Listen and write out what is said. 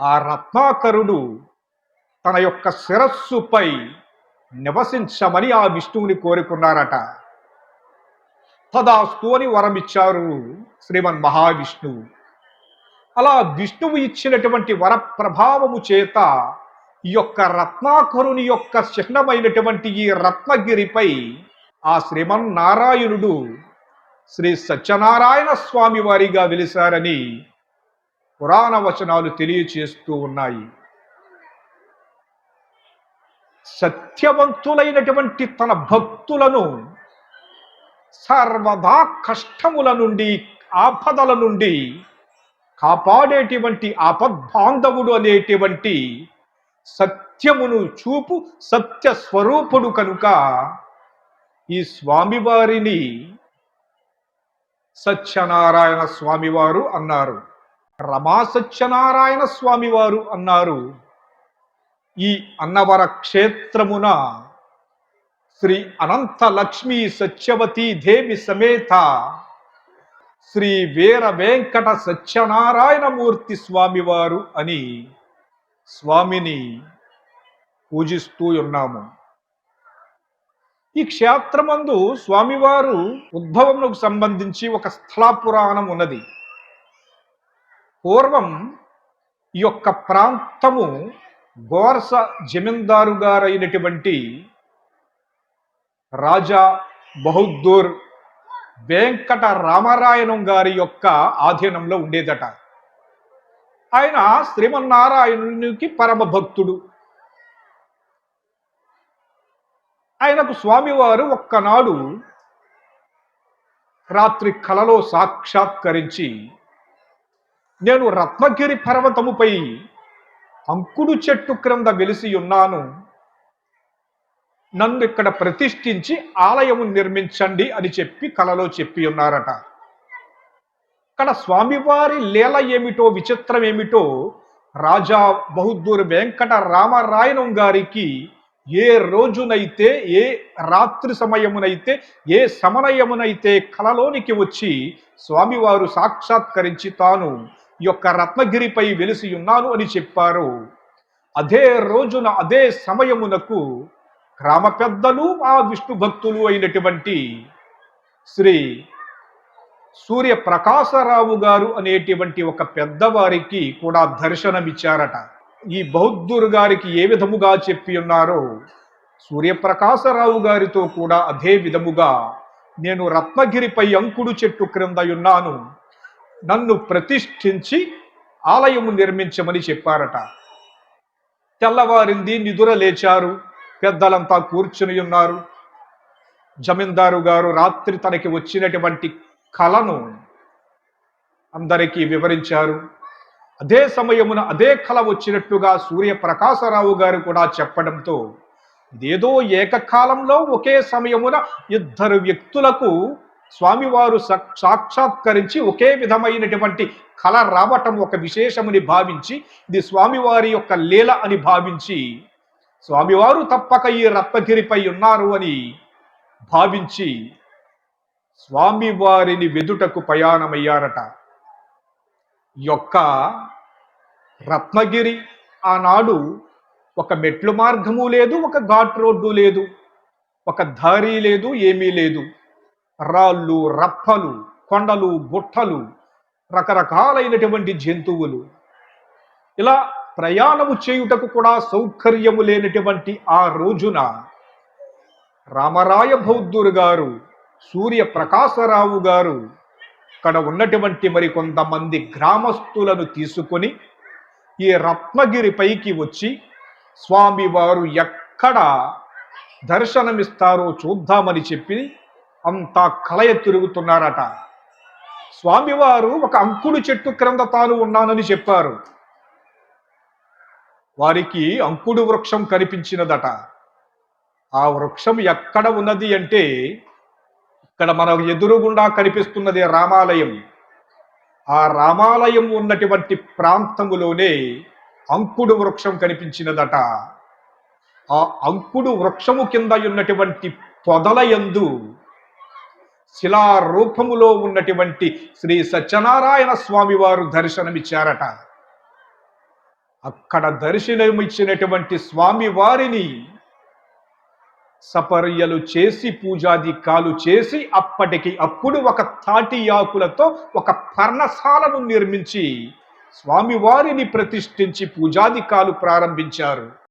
ఆ రత్నాకరుడు తన యొక్క శిరస్సుపై నివసించమని ఆ విష్ణువుని కోరుకున్నారట. తదాస్తు అని వరమిచ్చారు శ్రీమన్ మహావిష్ణువు. అలా విష్ణువు ఇచ్చినటువంటి వర ప్రభావము చేత ఈ యొక్క రత్నాకరుని యొక్క చిహ్నమైనటువంటి ఈ రత్నగిరిపై ఆ శ్రీమన్నారాయణుడు శ్రీ సత్యనారాయణ స్వామి వారిగా వెలిశారని పురాణ వచనాలు తెలియచేస్తూ ఉన్నాయి. సత్యవంతులైనటువంటి తన భక్తులను సర్వదా కష్టముల నుండి ఆపదల నుండి కాపాడేటువంటి ఆపద్బాంధవుడు అనేటువంటి సత్యమును చూపు సత్య స్వరూపుడు కనుక ఈ స్వామివారిని సత్యనారాయణ స్వామివారు అన్నారు. రమా సత్యనారాయణ స్వామివారు అన్నారు. ఈ అన్నవర క్షేత్రమున శ్రీ అనంత లక్ష్మీ సత్యవతి దేవి సమేత శ్రీ వీర వెంకట సత్యనారాయణమూర్తి స్వామివారు అని స్వామిని పూజిస్తూ ఉన్నాము. ఈ క్షేత్రమందు స్వామివారు ఉద్భవమునకు సంబంధించి ఒక స్థల పురాణం ఉన్నది. పూర్వం ఈ యొక్క ప్రాంతము గోరస జమీందారు గారైనటువంటి రాజా బహుద్దూర్ వెంకట రామారాయణం గారి యొక్క ఆధీనంలో ఉండేదట. ఆయన శ్రీమన్నారాయణునికి పరమ భక్తుడు. ఆయనకు స్వామివారు ఒక్కనాడు రాత్రి కలలో సాక్షాత్కరించి నేను రత్నగిరి పర్వతముపై అంకుడు చెట్టు క్రింద వెలిసి ఉన్నాను. నన్ను ఇక్కడ ప్రతిష్ఠించి ఆలయము నిర్మించండి అని చెప్పి కలలో చెప్పి ఉన్నారట. ఇక్కడ స్వామివారి లీల ఏమిటో విచిత్రం ఏమిటో రాజా బహుద్దూర్ వెంకట రామరాయణం గారికి ఏ రోజునైతే ఏ రాత్రి సమయమునైతే ఏ సమనయమునైతే కలలోనికి వచ్చి స్వామివారు సాక్షాత్కరించి తాను యొక్క రత్నగిరిపై వెలిసి ఉన్నాను అని చెప్పారు. అదే రోజున అదే సమయమునకు గ్రామ పెద్దలు ఆ విష్ణు భక్తులు అయినటువంటి శ్రీ సూర్య ప్రకాశరావు గారు అనేటువంటి ఒక పెద్దవారికి కూడా దర్శనమిచ్చారట. ఈ బౌద్ధురు గారికి ఏ విధముగా చెప్పి ఉన్నారో సూర్యప్రకాశరావు గారితో కూడా అదే విధముగా నేను రత్నగిరిపై అంకుడు చెట్టు క్రింద ఉన్నాను నన్ను ప్రతిష్ఠించి ఆలయము నిర్మించమని చెప్పారట. తెల్లవారింది నిదుర లేచారు. పెద్దలంతా కూర్చుని ఉన్నారు. జమీందారు గారు రాత్రి తనకి వచ్చినటువంటి కళను అందరికీ వివరించారు. అదే సమయమున అదే కళ వచ్చినట్టుగా సూర్యప్రకాశరావు గారు కూడా చెప్పడంతో ఇదేదో ఏకకాలంలో ఒకే సమయమున ఇద్దరు వ్యక్తులకు స్వామివారు సాక్షాత్కరించి ఒకే విధమైనటువంటి కళ రావటం ఒక విశేషముని భావించి ఇది స్వామివారి యొక్క లీల అని భావించి స్వామివారు తప్పక ఈ రత్నగిరిపై ఉన్నారు అని భావించి స్వామివారిని వెదుటకు ప్రయాణమయ్యారట. యొక్క రత్నగిరి ఆనాడు ఒక మెట్లు మార్గము లేదు ఒక ఘాట్ రోడ్డు లేదు ఒక దారి లేదు ఏమీ లేదు. రాళ్ళు రప్పలు కొండలు గుట్టలు రకరకాలైనటువంటి జంతువులు. ఇలా ప్రయాణము చేయుటకు కూడా సౌకర్యము లేనటువంటి ఆ రోజున రామరాయ బౌద్ధుడు గారు సూర్య ప్రకాశరావు గారు అక్కడ ఉన్నటువంటి మరి కొంతమంది గ్రామస్తులను తీసుకొని ఈ రత్నగిరి పైకి వచ్చి స్వామివారు ఎక్కడ దర్శనమిస్తారో చూద్దామని చెప్పి అంతా కలయ తిరుగుతున్నారట. స్వామివారు ఒక అంకుడు చెట్టు క్రింద తాను ఉన్నానని చెప్పారు. వారికి అంకుడు వృక్షం కనిపించినదట. ఆ వృక్షం ఎక్కడ ఉన్నది అంటే ఇక్కడ మనకు ఎదురుగుండా కనిపిస్తున్నది రామాలయం. ఆ రామాలయం ఉన్నటువంటి ప్రాంతములోనే అంకుడు వృక్షం కనిపించినదట. ఆ అంకుడు వృక్షము కింద ఉన్నటువంటి పొదల యందు శిలారూపములో ఉన్నటువంటి శ్రీ సత్యనారాయణ స్వామి వారు దర్శనమిచ్చారట. అక్కడ దర్శనమిచ్చినటువంటి స్వామి వారిని సపర్యలు చేసి పూజాది కాలు చేసి అప్పటికి అప్పుడు ఒక తాటి ఆకులతో ఒక పర్ణశాలను నిర్మించి స్వామివారిని ప్రతిష్ఠించి పూజాదికాలు ప్రారంభించారు.